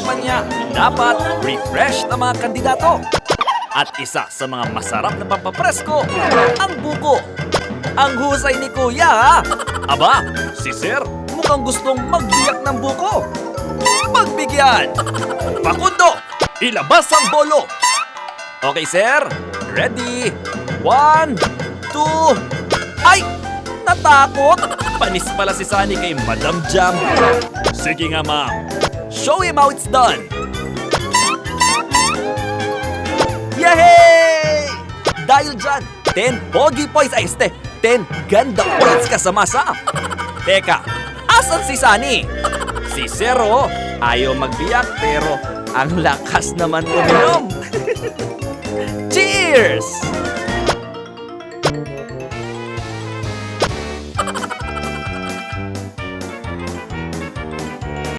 niya, dapat refresh na mga kandidato. At isa sa mga masarap na pampapresko, ang buko. Ang husay ni Kuya ha! Aba, si Sir mukhang gustong magbiyak ng buko. Pagbigyan! Pakundo! Ilabas ang bolo! Okay, Sir. Ready? One, two... Ay! Natakot! Panis pala si Sunny kay Madam Jam. Sige nga, ma'am. Show him how it's done. Yay! Dahil dyan, 10 pogi points ay este, 10 ganda points ka sa. Teka, asan si Sunny? Si Zero, ayaw magbiyak pero ang lakas naman uminom. Cheers!